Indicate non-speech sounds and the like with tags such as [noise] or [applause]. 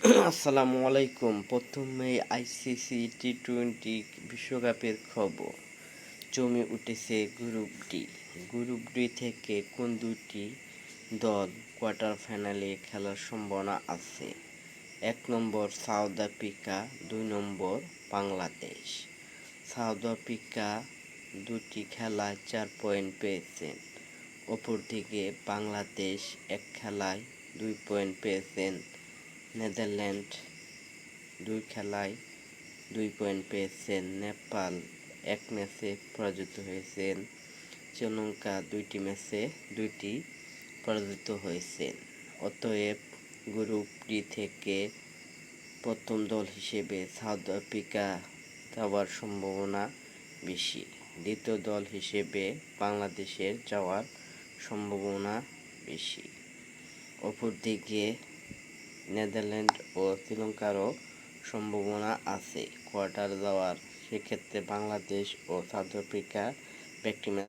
[coughs] আসসালামু আলাইকুম। প্রথমে আইসিসি টি টোয়েন্টি বিশ্বকাপের খবর। জমে উঠেছে গ্রুপ ডি। গ্রুপ ডি থেকে কোন দুটি দল কোয়ার্টার ফাইনালে খেলার সম্ভাবনা আছে? এক নম্বর সাউথ আফ্রিকা, দুই নম্বর বাংলাদেশ। সাউথ আফ্রিকা দুটি খেলায় চার পয়েন্ট পেয়েছেন অপরদিকে বাংলাদেশ এক খেলায় দুই পয়েন্ট পেয়েছেন নেদারল্যান্ড, দুই খেলায় দুই পয়েন্ট পেয়েছেন নেপাল। এক ম্যাচে পরাজিত হয়েছেন শ্রীলঙ্কা, দুইটি ম্যাচে দুইটি পরাজিত হয়েছেন। অতএব গ্রুপ ডি থেকে প্রথম দল হিসেবে সাউথ আফ্রিকা যাওয়ার সম্ভাবনা বেশি। দ্বিতীয় দল হিসেবে বাংলাদেশের যাওয়ার সম্ভাবনা বেশি। অপরদিকে নেদারল্যান্ড ও শ্রীলঙ্কারও সম্ভাবনা আছে। কোয়ার্টার যাওয়ার সেক্ষেত্রে বাংলাদেশ ও সাউথ আফ্রিকা ম্যাচ